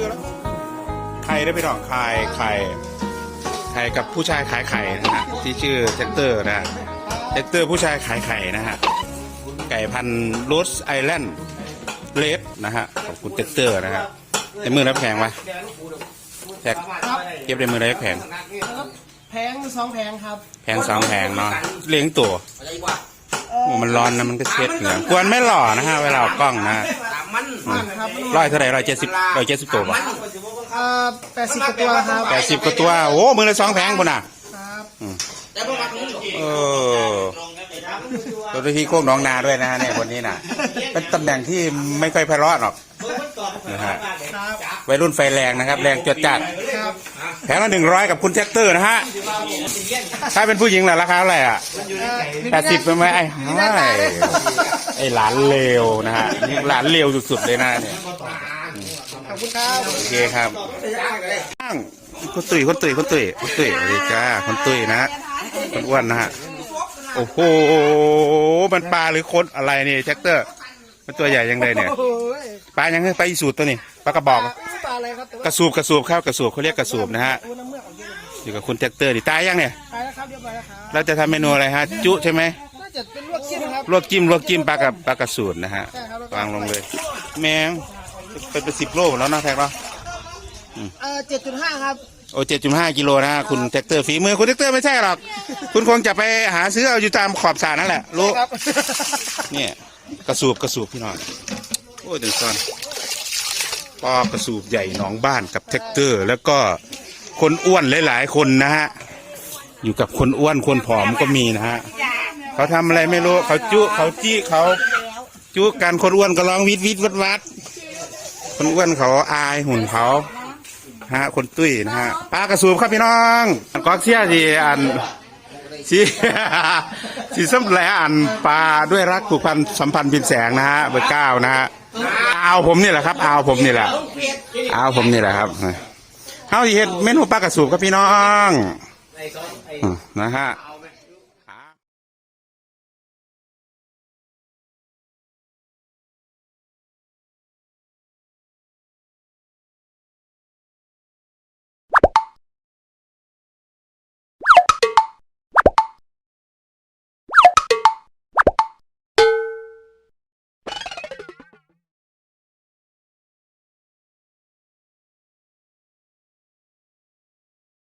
เพื่อแล้วไข่ได้ไปดอกไข่ไข่ไข่กับผู้ชายขายไข่นะฮะที่ชื่อแท็กเตอร์นะฮะแท็กเตอร์ผู้ชายขายไข่นะฮะไก่พันธุ์โรสไอแลนด์เลดนะฮะขอบคุณแท็กเตอร์นะฮะในมือรับแพงไหมแท็กเก็บในมือได้แพงแพงสองแพงครับ แพงสองแพงเนาะเลี้ยงตัวโอ้มันร้อนนะมันก็เช็ดเหงื่อกวนไม่หล่อนะฮะเวลาเอากล้องนะ ฮะครับร้อยเท่าไหร่ร้อยเจ็ดสิบร้อยเจ็ดสิบตัวป่ะเอ่อแปดสิบกว่าตัวครับแปดสิบกว่าตัว โอ้มือละสองแพงปุ่นอะครับเออตัวที่โคกหน้องนาด้วยนะฮะเนี่ยคนนี้น่ะ เป็นตำแหน่งที่ไม่ค่อยไพเราะหรอกนะฮะครับวัยรุ่นไฟแรงนะครับ แรงจดจัดครับ แพงละหนึ่งร้อยกับคุณแท็กเตอร์นะฮะ ถ้าเป็นผู้หญิงล่ะราคาเท่าไหร่อะแปดสิบเป็นไหมไอ้ไอ้ไอ้หลานเลวนะฮะนี่หลานเลวสุดๆเลยนะเนี่ยขอบคุณครับ โอเคครับอ้างคนตุยคนตุยคนตุยคนตุยสวัสดีจ้าคนตุยนะฮะคนอ้วนนะฮะ โอ้โห มันปลาหรือคนอะไรนี่แท็กเตอร์ มันตัวใหญ่ยังไงเนี่ยโอ้โหปลายังไงปลาอีสูตรตัวนี้ปลากระบอกปลา อะไรครับแต่กว่าระสูบกระสูบครับกระสูบเขาเรียกกระสูบนะฮะ ตัวน้ำเมือกของเยอะเลยอยู่กับคุณแท็กเตอร์ดิตายยังเนี่ย ตายแล้วครับเรียบร้อยแล้วครับเราจะทำเมนูอะไรฮะ จุใช่ไหมน่าจะเป็นลวกชิ้นครับลวกจิ้มลวกจิ้มปลากับปลากระสูตรนะฮะ ใช่ครับแล้วก็วางลงเลย แมงเป็นเป็นสิบโลแล้วนะแท็กเนาะเอ่อเจ็ดจุดห้าครับโอ้เจ็ดจุดห้ากิโลนะฮะคุณแท็กเตอร์ฝีมือคุณแท็กเตอร์ไม่ใช่หรอก คุณคงจะไปหาซื้อเอาอยู่ตามขอบสระนั่นแหละรู้ ครับ เนี่ยกระสูบกระสูบพี่น้องโอ้ยเดี๋ยวก่อน ปอกระสูบใหญ่หนองบ้านกับแท็กเตอร์ แล้วก็คนอ้วนหลายๆ คนนะฮะ อยู่กับคนอ้วนคนผอมก็มีนะฮะ เขาทำอะไรไม่รู้ เขาจุเขาจี้เขาจุกันคนอ้วนก็ร้องวิดวิดวัดวัด คนอ้วนเขาอายหุ่นเขาฮะ คนตุ้ยนะฮะปลากระสูบครับพี่น้องก๊อกเสียที่อันสีสีส้มแหลอันปลาด้วยรักผูกพันสัมพันธ์พินแสงนะฮะเบอร์เก้านะฮะ เอาผมนี่แหละครับเอาผมนี่แหละเอาผมนี่แหละครับเฮาที่เฮ็ดเมนูปลากระสูบครับพี่น้องนะฮะ